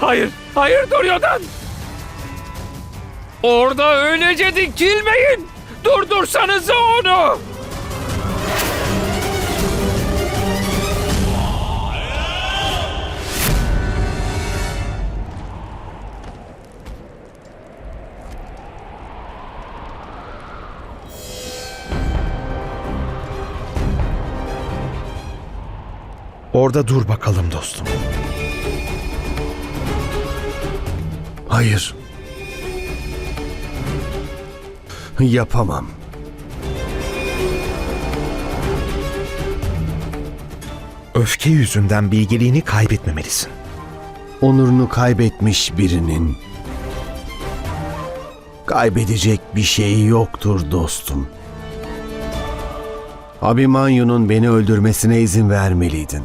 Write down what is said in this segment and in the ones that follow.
Hayır, hayır Duryodhan! Orada öylece dikilmeyin! Durdursanıza onu! Orada dur bakalım dostum. Hayır. Yapamam. Öfke yüzünden bilgeliğini kaybetmemelisin. Onurunu kaybetmiş birinin kaybedecek bir şeyi yoktur dostum. Abimanyu'nun beni öldürmesine izin vermeliydin.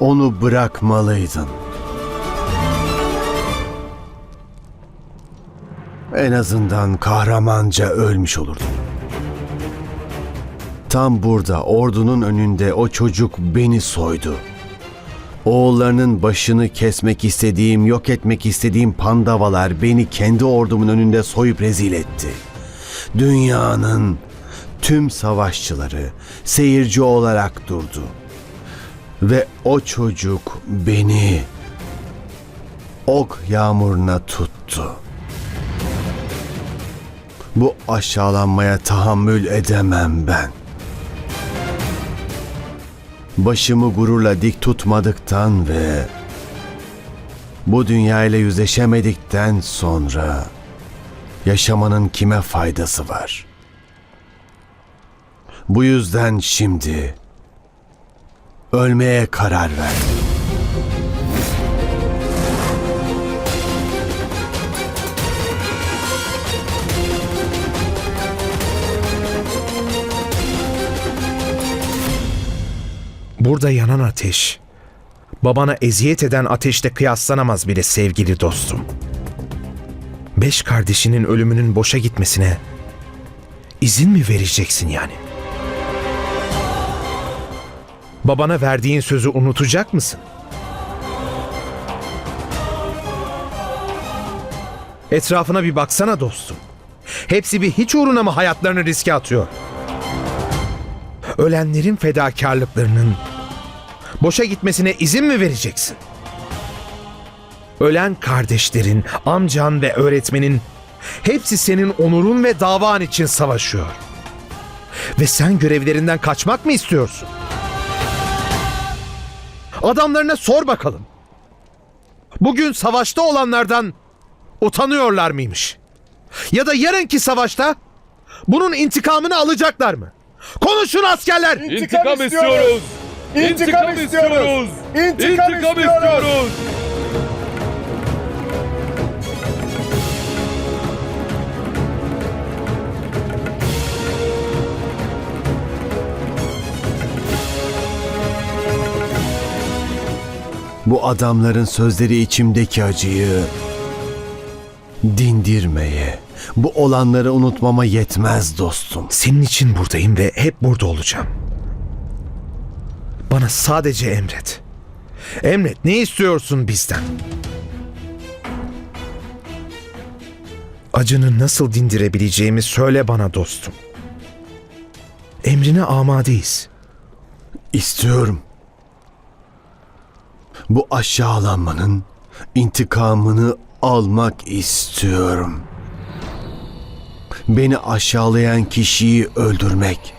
Onu bırakmalıydın. En azından kahramanca ölmüş olurdun. Tam burada ordunun önünde o çocuk beni soydu. Oğullarının başını kesmek istediğim, yok etmek istediğim pandavalar beni kendi ordumun önünde soyup rezil etti. Dünyanın tüm savaşçıları seyirci olarak durdu. Ve o çocuk beni ok yağmuruna tuttu. Bu aşağılanmaya tahammül edemem ben. Başımı gururla dik tutmadıktan ve bu dünya ile yüzleşemedikten sonra yaşamanın kime faydası var? Bu yüzden şimdi ölmeye karar verdim. Burada yanan ateş, babana eziyet eden ateşle kıyaslanamaz bile sevgili dostum. Beş kardeşinin ölümünün boşa gitmesine izin mi vereceksin yani? Babana verdiğin sözü unutacak mısın? Etrafına bir baksana dostum. Hepsi bir hiç uğruna mı hayatlarını riske atıyor? ölenlerin fedakarlıklarının boşa gitmesine izin mi vereceksin? Ölen kardeşlerin, amcan ve öğretmenin hepsi senin onurun ve davan için savaşıyor. Ve sen görevlerinden kaçmak mı istiyorsun? Adamlarına sor bakalım. Bugün savaşta olanlardan utanıyorlar mıymış? Ya da yarınki savaşta bunun intikamını alacaklar mı? Konuşun askerler! İntikam istiyoruz! İntikam istiyoruz! İntikam istiyoruz! Bu adamların sözleri içimdeki acıyı dindirmeye, bu olanları unutmama yetmez dostum. Senin için buradayım ve hep burada olacağım. Bana sadece emret. Emret ne istiyorsun bizden? Acını nasıl dindirebileceğimi söyle bana dostum. Emrine amadeyiz. İstiyorum. Bu aşağılanmanın intikamını almak istiyorum. Beni aşağılayan kişiyi öldürmek.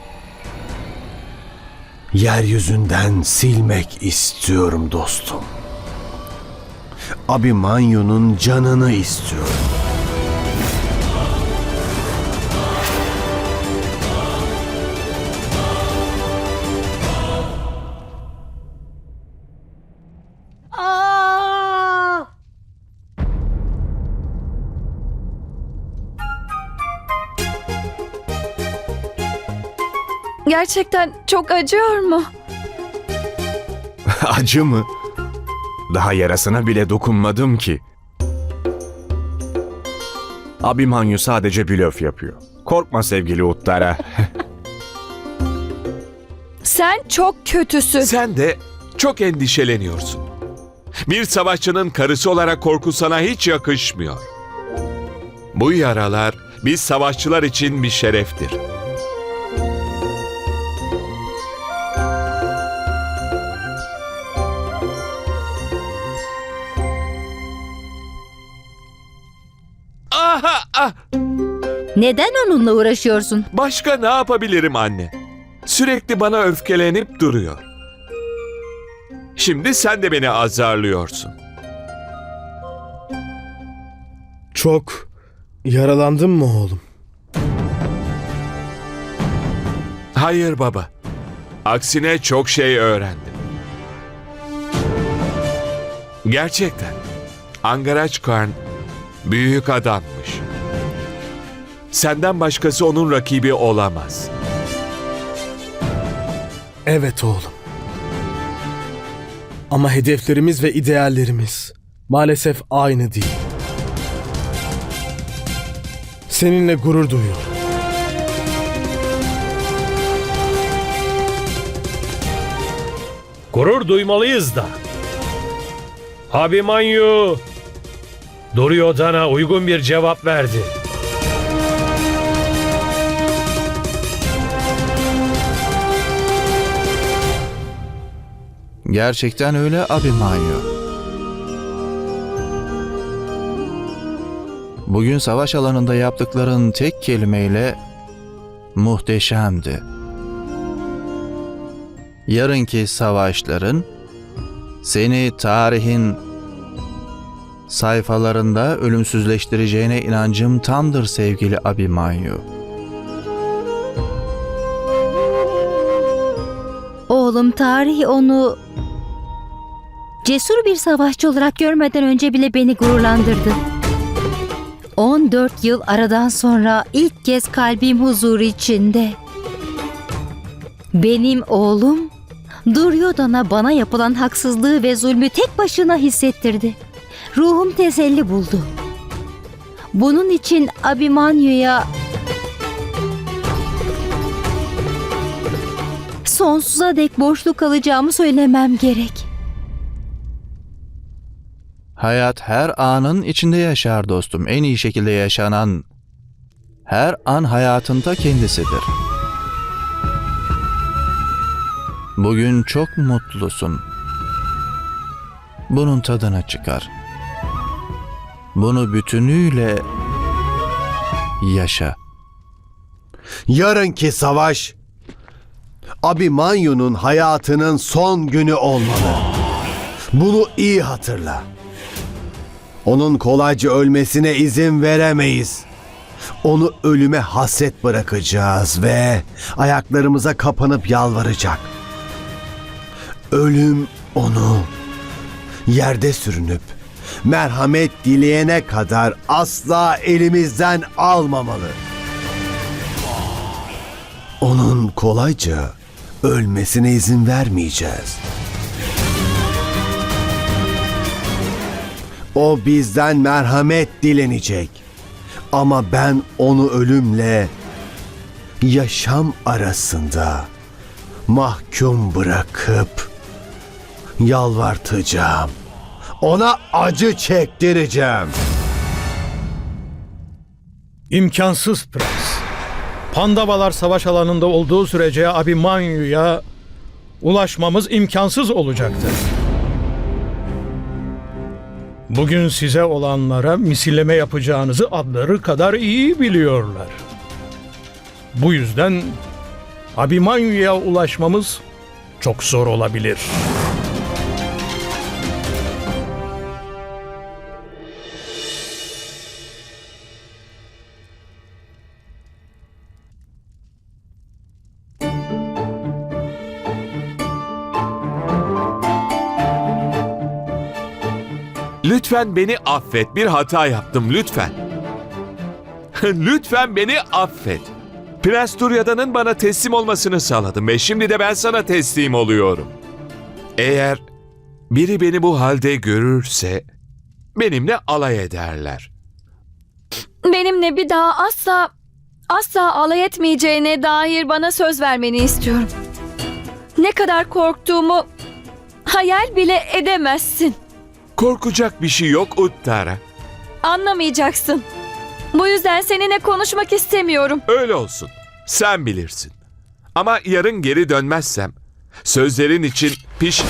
Yeryüzünden silmek istiyorum dostum. Abimanyu'nun canını istiyorum. Gerçekten çok acıyor mu? Acı mı? Daha yarasına bile dokunmadım ki. Abimanyu sadece blöf yapıyor. Korkma sevgili Uttara. Sen çok kötüsün. Sen de çok endişeleniyorsun. Bir savaşçının karısı olarak korku sana hiç yakışmıyor. Bu yaralar biz savaşçılar için bir şereftir. Neden onunla uğraşıyorsun? Başka ne yapabilirim anne? Sürekli bana öfkelenip duruyor. Şimdi sen de beni azarlıyorsun. Çok yaralandın mı oğlum? Hayır baba. Aksine çok şey öğrendim. Gerçekten. Angaraç Karn büyük adammış. Senden başkası onun rakibi olamaz. Evet oğlum. Ama hedeflerimiz ve ideallerimiz maalesef aynı değil. Seninle gurur duyuyorum. Gurur duymalıyız da. Abimanyu Duryodhan'a uygun bir cevap verdi. Gerçekten öyle Abimanyu. Bugün savaş alanında yaptıkların tek kelimeyle muhteşemdi. Yarınki savaşların seni tarihin sayfalarında ölümsüzleştireceğine inancım tamdır sevgili Abimanyu. Oğlum tarih onu cesur bir savaşçı olarak görmeden önce bile beni gururlandırdı. 14 yıl aradan sonra ilk kez kalbim huzur içinde. Benim oğlum Duryodhan'a bana yapılan haksızlığı ve zulmü tek başına hissettirdi. Ruhum teselli buldu. Bunun için Abimanyu'ya sonsuza dek borçlu kalacağımı söylemem gerek. Hayat her anın içinde yaşar dostum. En iyi şekilde yaşanan her an hayatında kendisidir. Bugün çok mutlusun. Bunun tadına çıkar. Bunu bütünüyle yaşa. Yarınki savaş Abimanyu'nun hayatının son günü olmalı. Bunu iyi hatırla. Onun kolayca ölmesine izin veremeyiz. Onu ölüme hasret bırakacağız ve ayaklarımıza kapanıp yalvaracak. Ölüm onu yerde sürünüp merhamet dileyene kadar asla elimizden almamalı. Onun kolayca ölmesine izin vermeyeceğiz. O bizden merhamet dilenecek. Ama ben onu ölümle yaşam arasında mahkum bırakıp yalvartacağım. Ona acı çektireceğim. İmkansız prens. Pandavalar savaş alanında olduğu sürece Abimanyu'ya ulaşmamız imkansız olacaktır. Bugün size olanlara misilleme yapacağınızı adları kadar iyi biliyorlar. Bu yüzden Abimanyu'ya ulaşmamız çok zor olabilir. Lütfen beni affet. Bir hata yaptım lütfen. lütfen beni affet. Prens Duryodhan'ın bana teslim olmasını sağladım ve şimdi de ben sana teslim oluyorum. Eğer biri beni bu halde görürse benimle alay ederler. Benimle bir daha asla asla alay etmeyeceğine dair bana söz vermeni istiyorum. Ne kadar korktuğumu hayal bile edemezsin. Korkacak bir şey yok Uttara. Anlamayacaksın. Bu yüzden seninle konuşmak istemiyorum. Öyle olsun. Sen bilirsin. Ama yarın geri dönmezsem sözlerin için piş...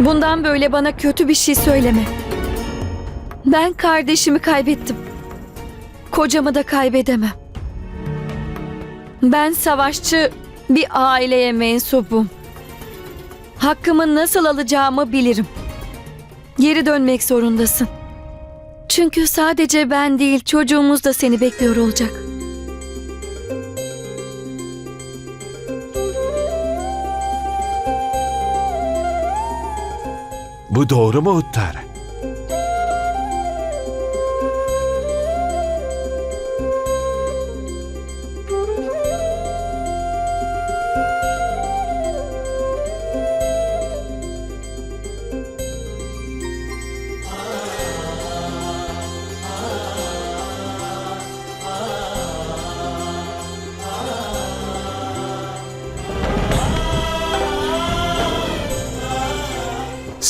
Bundan böyle bana kötü bir şey söyleme. Ben kardeşimi kaybettim. Kocamı da kaybedemem. Ben savaşçı bir aileye mensubum. Hakkımı nasıl alacağımı bilirim. Geri dönmek zorundasın. Çünkü sadece ben değil çocuğumuz da seni bekliyor olacak. Bu doğru mu Uttara?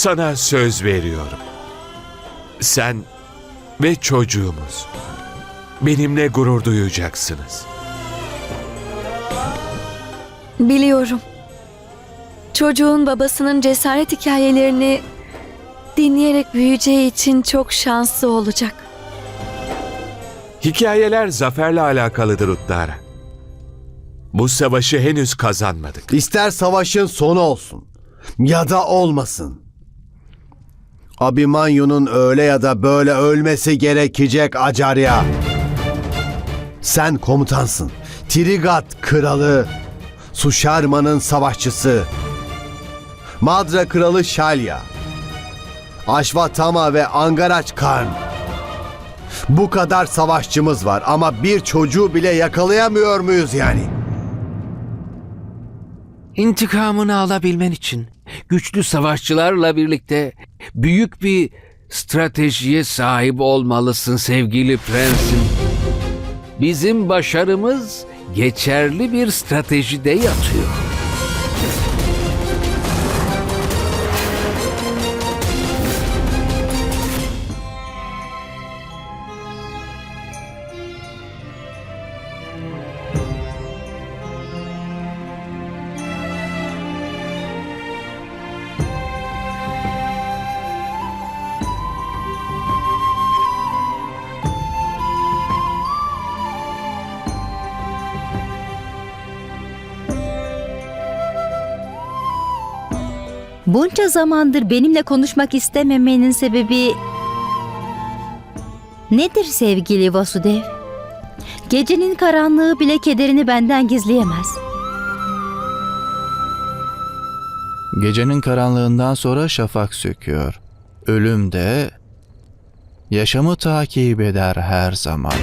Sana söz veriyorum. Sen ve çocuğumuz benimle gurur duyacaksınız. Biliyorum. Çocuğun babasının cesaret hikayelerini dinleyerek büyüyeceği için çok şanslı olacak. Hikayeler zaferle alakalıdır Uttara. Bu savaşı henüz kazanmadık. İster savaşın sonu olsun ya da olmasın. Abimanyu'nun öyle ya da böyle ölmesi gerekecek Acarya. Sen komutansın. Trigat kralı, Suşarma'nın savaşçısı, Madra kralı Şalya, Aşvatama ve Angaraç Karn. Bu kadar savaşçımız var ama bir çocuğu bile yakalayamıyor muyuz yani? İntikamını alabilmen için güçlü savaşçılarla birlikte büyük bir stratejiye sahip olmalısın sevgili prensim. Bizim başarımız geçerli bir stratejide yatıyor. Bunca zamandır benimle konuşmak istememenin sebebi nedir sevgili Vasudev? Gecenin karanlığı bile kederini benden gizleyemez. Gecenin karanlığından sonra şafak söküyor. Ölüm de yaşamı takip eder her zaman.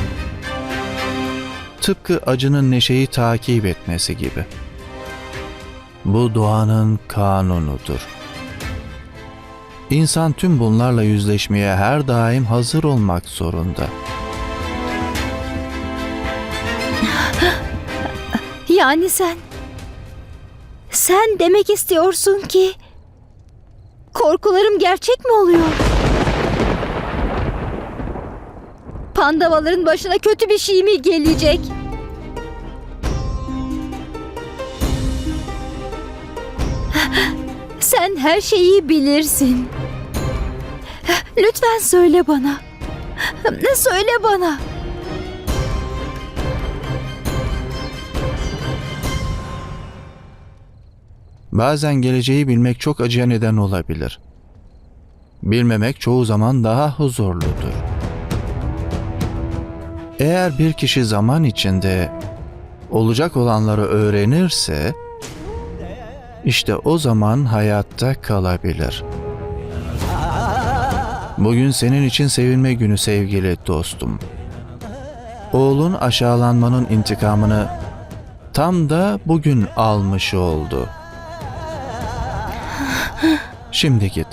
Tıpkı acının neşeyi takip etmesi gibi. Bu doğanın kanunudur. İnsan tüm bunlarla yüzleşmeye her daim hazır olmak zorunda. Yani sen... Sen demek istiyorsun ki... Korkularım gerçek mi oluyor? Pandavaların başına kötü bir şey mi gelecek? Sen her şeyi bilirsin. Lütfen söyle bana. Söyle bana. Bazen geleceği bilmek çok acıya neden olabilir. Bilmemek çoğu zaman daha huzurludur. Eğer bir kişi zaman içinde olacak olanları öğrenirse, işte o zaman hayatta kalabilir. Bugün senin için sevinme günü sevgili dostum. Oğlun aşağılanmanın intikamını tam da bugün almış oldu. Şimdi git.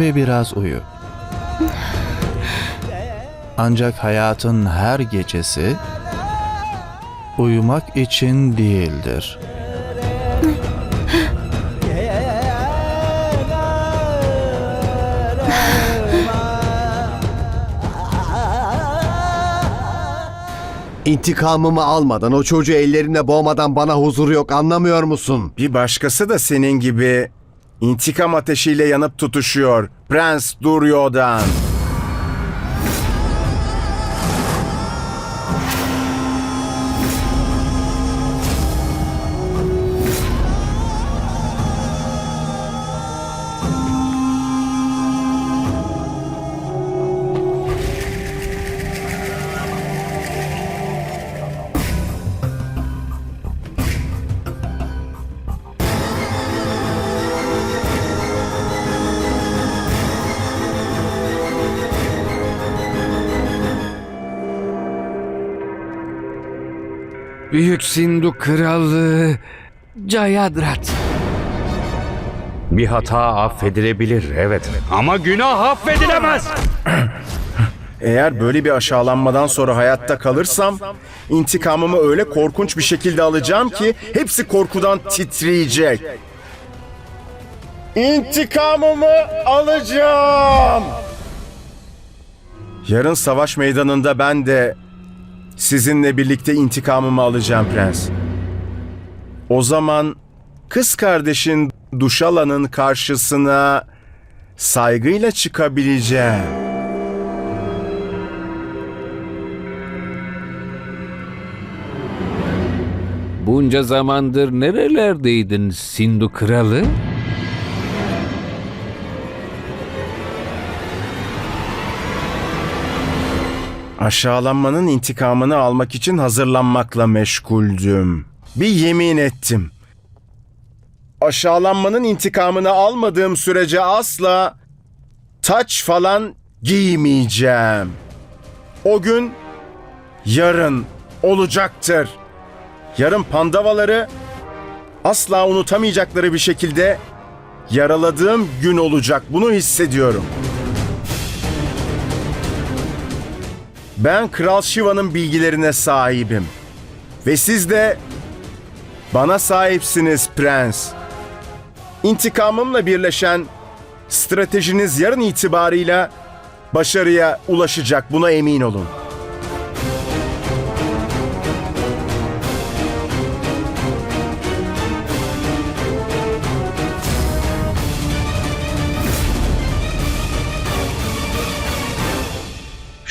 Ve biraz uyu. Ancak hayatın her gecesi uyumak için değildir. İntikamımı almadan, o çocuğu ellerimle boğmadan bana huzur yok anlamıyor musun? Bir başkası da senin gibi intikam ateşiyle yanıp tutuşuyor. Prens Duryodhan. Büyük Sindu Kralı Jayadrat. Bir hata affedilebilir evet. Ama günah affedilemez. Eğer böyle bir aşağılanmadan sonra hayatta kalırsam intikamımı öyle korkunç bir şekilde alacağım ki hepsi korkudan titreyecek. İntikamımı alacağım. Yarın savaş meydanında ben de sizinle birlikte intikamımı alacağım prens. O zaman kız kardeşin Duşala'nın karşısına saygıyla çıkabileceğim. Bunca zamandır nerelerdeydin Sindu Kralı? Aşağılanmanın intikamını almak için hazırlanmakla meşguldüm. Bir yemin ettim. Aşağılanmanın intikamını almadığım sürece asla taç falan giymeyeceğim. O gün yarın olacaktır. Yarın pandavaları asla unutamayacakları bir şekilde yaraladığım gün olacak. Bunu hissediyorum. Ben Kral Shiva'nın bilgilerine sahibim. Ve siz de bana sahipsiniz prens. İntikamımla birleşen stratejiniz yarın itibarıyla başarıya ulaşacak buna emin olun.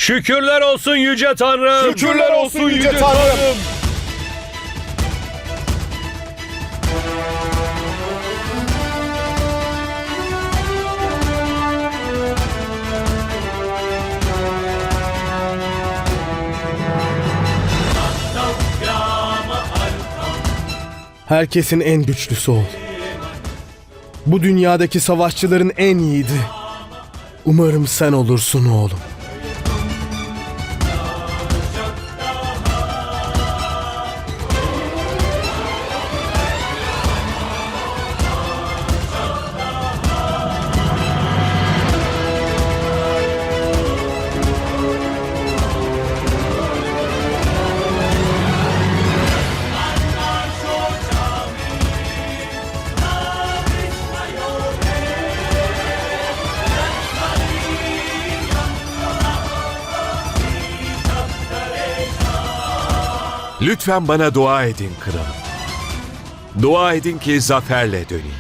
Şükürler olsun yüce Tanrım. Şükürler olsun yüce Tanrım. Herkesin en güçlüsü ol. Bu dünyadaki savaşçıların en yiğidi. Umarım sen olursun oğlum. Lütfen bana dua edin kralım. Dua edin ki zaferle döneyim.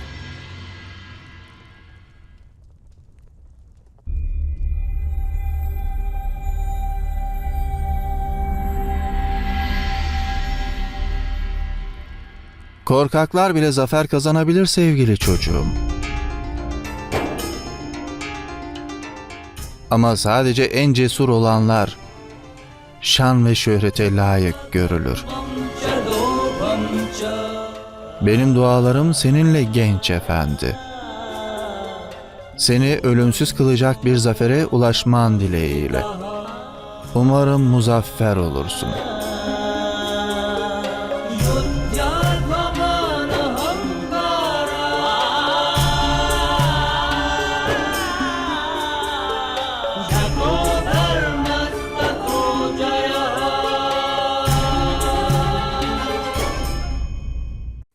Korkaklar bile zafer kazanabilir sevgili çocuğum. Ama sadece en cesur olanlar şan ve şöhrete layık görülür. Benim dualarım seninle genç efendi. Seni ölümsüz kılacak bir zafere ulaşman dileğiyle. Umarım muzaffer olursun.